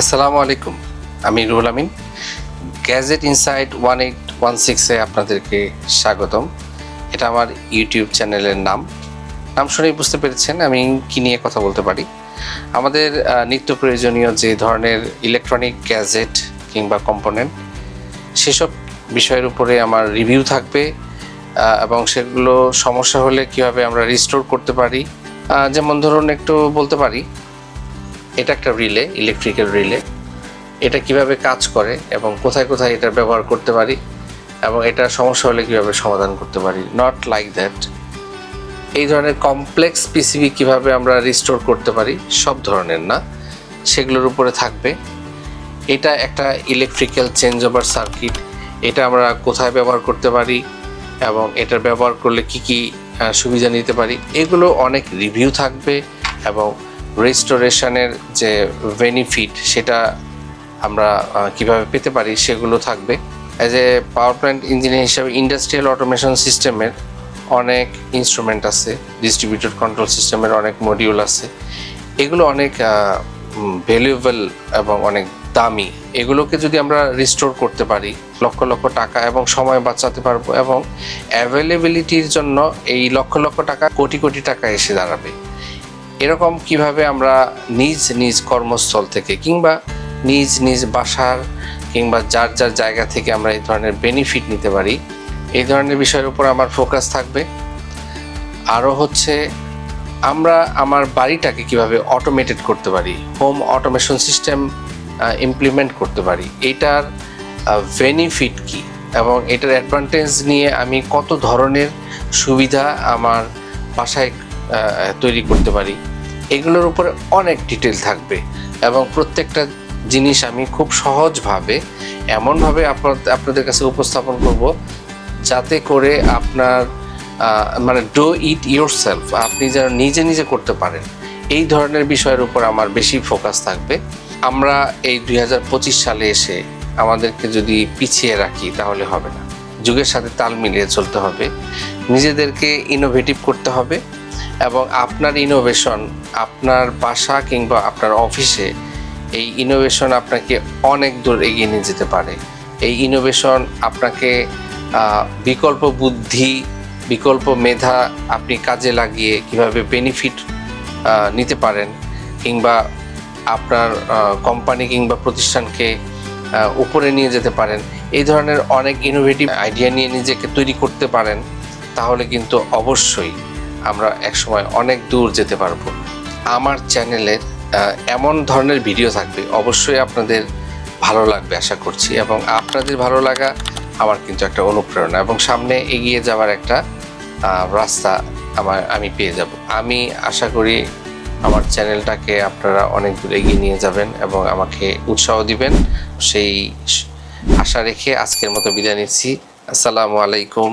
আসসালামু আলাইকুম, আমি Ruhul Amin. Gadget insight one eight one সিক্সে আপনাদেরকে স্বাগতম। এটা আমার ইউটিউব চ্যানেলের নাম। নাম শুনেই বুঝতে পেরেছেন, আমি কি নিয়ে কথা বলতে পারি। আমাদের নিত্য প্রয়োজনীয় যে ধরনের ইলেকট্রনিক গ্যাজেট কিংবা কম্পোনেন্ট, সেসব বিষয়ের উপরে আমার রিভিউ থাকবে এবং সেগুলো সমস্যা হলে কীভাবে আমরা রিস্টোর করতে পারি যেমন ধরুন একটু বলতে পারি এটা একটা রিলে ইলেকট্রিক্যাল রিলে। এটা কীভাবে কাজ করে এবং কোথায় কোথায় এটা ব্যবহার করতে পারি এবং এটা সমস্যা হলে কীভাবে সমাধান করতে পারি। নট লাইক দ্যাট এই ধরনের কমপ্লেক্স পিসিবি কীভাবে আমরা রিস্টোর করতে পারি, সব ধরনের না। সেগুলোর উপরে থাকবে। এটা একটা ইলেকট্রিক্যাল চেঞ্জ ওভার সার্কিট এটা আমরা কোথায় ব্যবহার করতে পারি এবং এটার ব্যবহার করলে কি কি সুবিধা নিতে পারি। এগুলো অনেক রিভিউ থাকবে এবং রেস্টোরেশনের যে বেনিফিট সেটা আমরা কীভাবে পেতে পারি সেগুলো থাকবে। As a power plant engineer হিসাবে ইন্ডাস্ট্রিয়াল অটোমেশন সিস্টেমের অনেক ইনস্ট্রুমেন্ট আছে ডিস্ট্রিবিউটেড কন্ট্রোল সিস্টেমের অনেক মডিউল আছে। এগুলো অনেক ভ্যালুয়েবল এবং অনেক দামি। এগুলোকে যদি আমরা রিস্টোর করতে পারি, লক্ষ লক্ষ টাকা এবং সময় বাঁচাতে পারব এবং অ্যাভেলেবিলিটির জন্য এই লক্ষ লক্ষ টাকা কোটি কোটি টাকা এসে দাঁড়াবে। এরকম কীভাবে আমরা নিজ নিজ কর্মস্থল থেকে কিংবা নিজ নিজ বাসার কিংবা যার যার জায়গা থেকে আমরা এই ধরনের বেনিফিট নিতে পারি, এই ধরনের বিষয়ের উপর আমার ফোকাস থাকবে। আরও হচ্ছে, আমরা আমার বাড়িটাকে কীভাবে অটোমেটেড করতে পারি হোম অটোমেশন সিস্টেম ইমপ্লিমেন্ট করতে পারি, এটার বেনিফিট কি এবং এটার অ্যাডভান্টেজ নিয়ে আমি কত ধরনের সুবিধা আমার বাসায় তৈরি করতে পারি। এগুলোর উপরে অনেক ডিটেল থাকবে। এবং প্রত্যেকটা জিনিস আমি খুব সহজভাবে, এমনভাবে আপনাদের কাছে উপস্থাপন করব যাতে করে আপনার মানে ডো ইট ইয়োর সেলফ আপনি যেন নিজে নিজে করতে পারেন। এই ধরনের বিষয়ের উপর আমার বেশি ফোকাস থাকবে। আমরা এই দু হাজার পঁচিশ সালে এসে আমাদেরকে যদি পিছিয়ে রাখি, তাহলে হবে না। যুগের সাথে তাল মিলিয়ে চলতে হবে। নিজেদেরকে ইনোভেটিভ করতে হবে। এবং আপনার ইনোভেশন আপনার বাসা কিংবা আপনার অফিসে এই ইনোভেশন আপনাকে অনেক দূর এগিয়ে নিয়ে যেতে পারে। এই ইনোভেশন আপনাকে বিকল্প বুদ্ধি, বিকল্প মেধা আপনি কাজে লাগিয়ে কীভাবে বেনিফিট নিতে পারেন কিংবা আপনার কোম্পানি কিংবা প্রতিষ্ঠানকে উপরে নিয়ে যেতে পারেন। এই ধরনের অনেক ইনোভেটিভ আইডিয়া নিয়ে নিজেকে তৈরি করতে পারেন, তাহলে কিন্তু অবশ্যই আমরা একসময় অনেক দূর যেতে পারব। আমার চ্যানেলের এমন ধরনের ভিডিও থাকবে, অবশ্যই আপনাদের ভালো লাগবে আশা করছি এবং আপনাদের ভালো লাগা আমার কিন্তু একটা অনুপ্রেরণা এবং সামনে এগিয়ে যাওয়ার একটা রাস্তা আমার, আমি পেয়ে যাব। আমি আশা করি আমার চ্যানেলটাকে আপনারা অনেক দূর এগিয়ে নিয়ে যাবেন এবং আমাকে উৎসাহ দিবেন। সেই আশা রেখে আজকের মতো বিদায় নিচ্ছি। আসসালামু আলাইকুম।